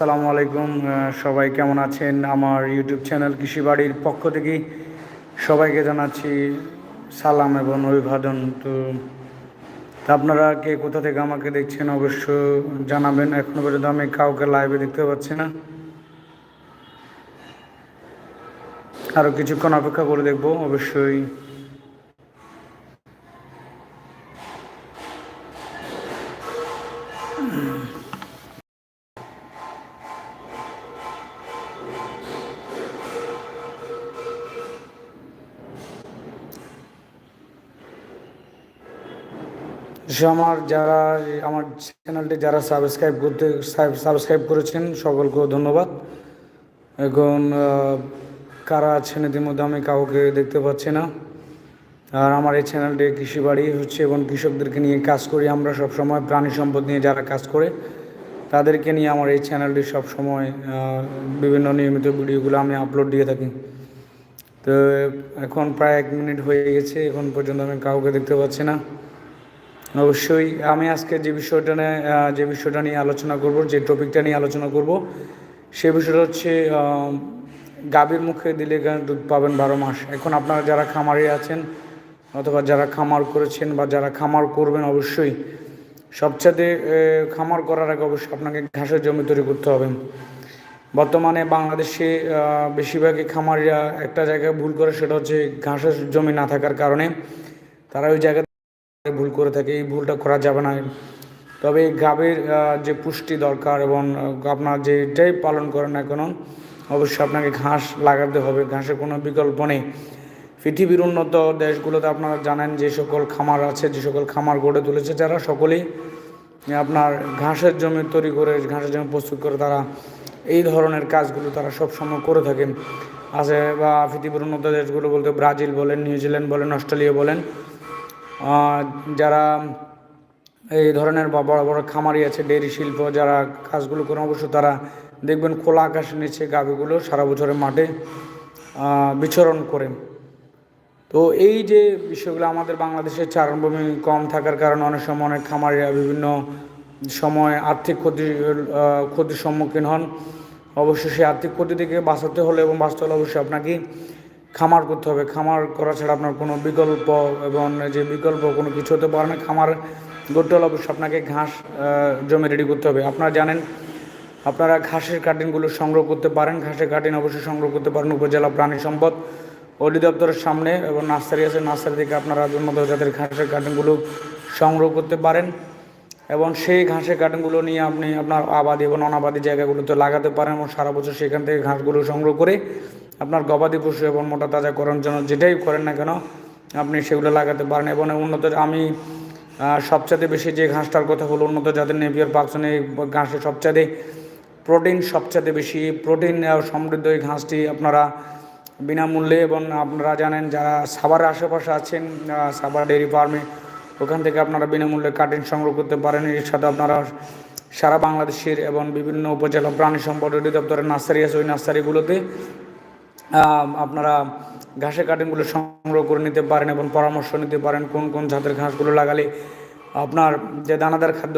আসসালামু আলাইকুম সবাই কেমন আছেন? আমার ইউটিউব চ্যানেল কৃষিবাড়ির পক্ষ থেকে সবাইকে জানাচ্ছি সালাম এবং অভিবাদন। তো আপনারা কে কোথা থেকে আমাকে দেখছেন অবশ্য জানাবেন। এখনও পর্যন্ত আমি কাউকে লাইভে দেখতে পাচ্ছি না। আরও কিছুক্ষণ অপেক্ষা করে দেখব। অবশ্যই আমার যারা, আমার চ্যানেলটি যারা সাবস্ক্রাইব করতে সাবস্ক্রাইব করেছেন সকলকেও ধন্যবাদ। এখন কারা আছেন ইতিমধ্যে আমি কাউকে দেখতে পাচ্ছি না। আর আমার এই চ্যানেলটি কৃষি বাড়ি হচ্ছে এবং কৃষকদেরকে নিয়ে কাজ করি আমরা সব সময় প্রাণী সম্পদ নিয়ে যারা কাজ করে, তাদেরকে নিয়ে আমার এই চ্যানেলটি সব সময় বিভিন্ন নিয়মিত ভিডিওগুলো আমি আপলোড দিয়ে থাকি। তো এখন প্রায় এক মিনিট হয়ে গেছে, এখন পর্যন্ত আমি কাউকে দেখতে পাচ্ছি না। অবশ্যই আমি আজকে যে বিষয়টা নিয়ে যে বিষয়টা নিয়ে আলোচনা করব, যে টপিকটা নিয়ে আলোচনা করব, সে বিষয়টা হচ্ছে গাভীর মুখে দিলে দুধ পাবেন বারো মাস? এখন আপনারা যারা খামারে আছেন অথবা যারা খামার করেছেন বা যারা খামার করবেন, অবশ্যই সবচেয়ে খামার করার আগে অবশ্যই আপনাকে ঘাসের জমি তৈরি করতে হবে। বর্তমানে বাংলাদেশে বেশিরভাগই খামারিরা একটা জায়গায় ভুল করে, সেটা হচ্ছে ঘাসের জমি না থাকার কারণে তারা ওই জায়গা ভুল করে থাকে, এই ভুলটা করা যাবে না। তবে গাভীর যে পুষ্টি দরকার এবং আপনার যেটাই পালন করেন না কেন, অবশ্যই আপনাকে ঘাস লাগাতে হবে, ঘাসের কোনো বিকল্প নেই। পৃথিবীর উন্নত দেশগুলোতে আপনারা জানেন যে সকল খামার আছে, যে সকল খামার গড়ে তুলেছে যারা, সকলেই আপনার ঘাসের জমি তৈরি করে, ঘাসের জমি প্রস্তুত করে তারা এই ধরনের কাজগুলো তারা সব সময় করে থাকেন। আছে বা পৃথিবীর উন্নত দেশগুলো বলতে ব্রাজিল বলেন, নিউজিল্যান্ড বলেন, অস্ট্রেলিয়া বলেন যারা এই ধরনের বা বড় বড় খামারি আছে ডেয়ারি শিল্প যারা কাজগুলো করে অবশ্য তারা দেখবেন খোলা আকাশের নিচে গাভিগুলো সারা বছরের মাঠে বিচরণ করে তো এই যে বিষয়গুলো আমাদের বাংলাদেশের চারণভূমি কম থাকার কারণে অনেক সময় অনেক খামারিরা বিভিন্ন সময় আর্থিক ক্ষতি ক্ষতির সম্মুখীন হন। অবশ্যই সেই আর্থিক ক্ষতি থেকে বাঁচাতে হলে এবং বাঁচতে হলে অবশ্যই আপনাকে খামার করতে হবে। খামার করা ছাড়া আপনার কোনো বিকল্প এবং যে বিকল্প কোনো কিছু হতে পারে না। খামার করতে হলে অবশ্যই আপনাকে ঘাস জমি রেডি করতে হবে। আপনারা জানেন, আপনারা ঘাসের কাটিংগুলো সংগ্রহ করতে পারেন। ঘাসের কাটিং অবশ্যই সংগ্রহ করতে পারেন। উপজেলা প্রাণী সম্পদ অধিদপ্তরের সামনে এবং নার্সারি আছে। নার্সারি থেকে আপনারা উন্নত জাতের ঘাসের কাটিংগুলো সংগ্রহ করতে পারেন এবং সেই ঘাসের কাটিংগুলো নিয়ে আপনি আপনার আবাদি এবং অনাবাদি জায়গাগুলোতে লাগাতে পারেন এবং সারা বছর সেখান থেকে ঘাসগুলো সংগ্রহ করে আপনার গবাদি পশু এবং মোটা তাজা করার জন্য যেটাই করেন না কেন, আপনি সেগুলো লাগাতে পারেন এবং উন্নত আমি সবচাইতে বেশি যে ঘাসটার কথা হলো উন্নত জাতের নেপিয়ার পাকসন এই ঘাসে সবচাইতে প্রোটিন সবচাইতে বেশি, প্রোটিন সমৃদ্ধ এই ঘাসটি আপনারা বিনামূল্যে এবং আপনারা জানেন যারা সাভারের আশেপাশে আছেন সাভার ডেয়ারি ফার্মে, ওখান থেকে আপনারা বিনামূল্যে কাটিং সংগ্রহ করতে পারেন। এর সাথে আপনারা সারা বাংলাদেশের এবং বিভিন্ন উপজেলা প্রাণী সম্পদ অধিদপ্তরের নার্সারি আছে, ওই নার্সারিগুলোতে আপনারা ঘাসের কাটিংগুলো সংগ্রহ করে নিতে পারেন এবং পরামর্শ নিতে পারেন কোন কোন জাতের ঘাসগুলো লাগালে আপনার যে দানাদার খাদ্য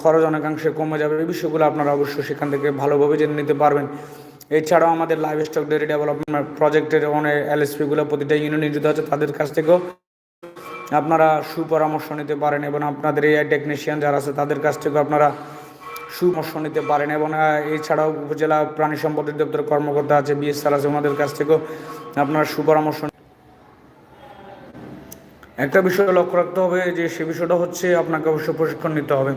খরচ অনেকাংশে কমে যাবে, এই বিষয়গুলো আপনারা অবশ্যই সেখান থেকে ভালোভাবে জেনে নিতে পারবেন। এছাড়াও আমাদের লাইভ স্টক ডেয়ারি ডেভেলপমেন্ট প্রজেক্টের অনেক এলএসপিগুলো প্রতিটা ইউনিট নিয়োজিত আছে, তাদের কাছ থেকেও আপনারা সুপরামর্শ নিতে পারেন এবং আপনাদের এআই টেকনিশিয়ান যারা আছে, তাদের কাছ থেকেও আপনারা সুপরামর্শ নিতে পারেন এবং এছাড়াও উপজেলা প্রাণী সম্পদ দপ্তরের কর্মকর্তা আছে বিএসআর আছে ওনাদের কাছ থেকেও আপনার সুপরামর্শ একটা বিষয় লক্ষ্য রাখতে হবে যে সে বিষয়টা হচ্ছে আপনাকে অবশ্যই প্রশিক্ষণ নিতে হবে।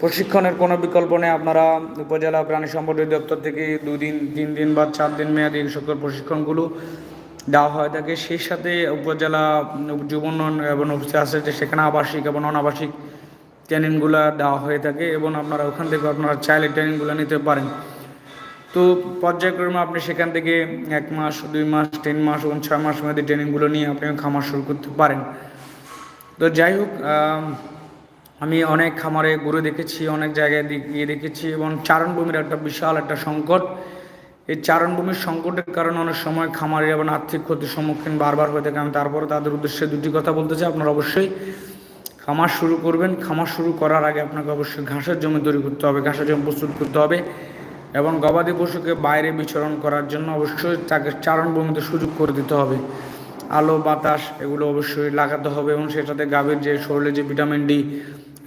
প্রশিক্ষণের কোনো বিকল্প নেই। আপনারা উপজেলা প্রাণী সম্পদ দপ্তর থেকে দুই দিন, তিন দিন বা চার দিন মেয়াদি এই সকল প্রশিক্ষণগুলো দেওয়া হয় থাকে। সেই সাথে উপজেলা যুব উন্নয়ন এবং আছে যে সেখানে আবাসিক এবং অনাবাসিক ট্রেনিংগুলো দেওয়া হয়ে থাকে এবং আপনারা ওখান থেকে আপনারা চাইলে ট্রেনিংগুলো নিতে পারেন। তো পর্যায়ক্রমে আপনি সেখান থেকে এক মাস, দুই মাস, তিন মাস এবং ছয় মাস মেয়াদি ট্রেনিংগুলো নিয়ে আপনি খামার শুরু করতে পারেন। তো যাই হোক, আমি অনেক খামারে ঘুরে দেখেছি, অনেক জায়গায় গিয়ে দেখেছি এবং চারণভূমির একটা বিশাল একটা সংকট। এই চারণভূমির সংকটের কারণে অনেক সময় খামারি এবং আর্থিক ক্ষতির সম্মুখীন বারবার হয়ে থাকে। আমি তারপরে তাদের উদ্দেশ্যে দুটি কথা বলতে চাই, আপনারা অবশ্যই খামার শুরু করবেন। খামার শুরু করার আগে আপনাকে অবশ্যই ঘাসের জমি তৈরি করতে হবে, ঘাসের জমি প্রস্তুত করতে হবে এবং গবাদি পশুকে বাইরে বিচরণ করার জন্য অবশ্যই তাকে চারণভূমিতে সুযোগ করে দিতে হবে। আলো, বাতাস এগুলো অবশ্যই লাগাতে হবে এবং সেটাতে গাভীর যে শরীরে যে ভিটামিন ডি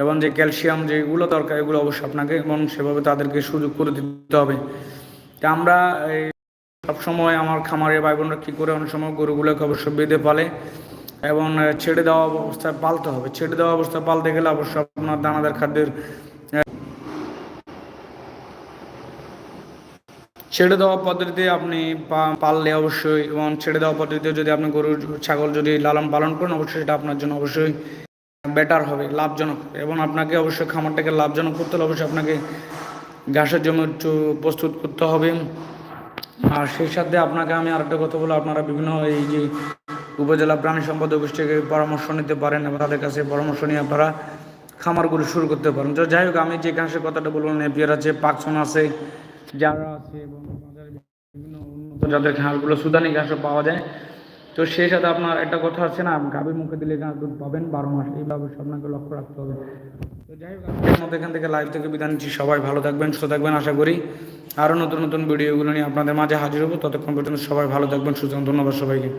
এবং যে ক্যালসিয়াম যেগুলো দরকার এগুলো অবশ্যই আপনাকে এবং সেভাবে তাদেরকে সুযোগ করে দিতে হবে। তা আমরা সবসময় আমার খামারের ভাই বোনরা কী করে অনেক সময় গরুগুলোকে অবশ্যই বেঁধে পালে এবং ছেড়ে দেওয়া অবস্থায় পালতে হবে। ছেড়ে দেওয়া অবস্থায় পালতে গেলে অবশ্যই আপনার দানাদার খাদ্যের ছেড়ে দেওয়া পদ্ধতিতে আপনি পাললে অবশ্যই এবং ছেড়ে দেওয়া পদ্ধতিতে যদি আপনি গরু, ছাগল যদি লালন পালন করেন, অবশ্যই সেটা আপনার জন্য অবশ্যই বেটার হবে, লাভজনক। এবং আপনাকে অবশ্যই খামারটাকে লাভজনক করতে হলে অবশ্যই আপনাকে ঘাসের জমি একটু প্রস্তুত করতে হবে। আর সেই সাথে আপনাকে আমি আরেকটা কথা বলব আপনারা বিভিন্ন এই যে উপজেলা প্রাণী সম্পদ অফিস থেকে পরামর্শ নিতে পারেন এবং তাদের কাছে পরামর্শ নিয়ে আপনারা খামারগুলো শুরু করতে পারেন। তো যাই হোক, আমি যে ঘাসের কথাটা বলব নেপিয়ার আছে পাকসন আছে যারা আছে এবং বিভিন্ন উন্নত জাতের ঘাসগুলো সুদানি ঘাসও পাওয়া যায়। তো সেই সাথে আপনার একটা কথা আছে না গাভীর মুখে দিলে ঘাস দুধ পাবেন, বারো মাস, এইভাবে আপনাকে লক্ষ্য রাখতে হবে। তো যাই হোক, আজকের মতো এখান থেকে লাইভ থেকে বিদায় নিচ্ছি। সবাই ভালো থাকবেন, সুস্থ থাকবেন, আশা করি আরও নতুন নতুন ভিডিওগুলো নিয়ে আপনাদের মাঝে হাজির হব। ততক্ষণ পর্যন্ত সবাই ভালো থাকবেন সুতরাং ধন্যবাদ সবাইকে।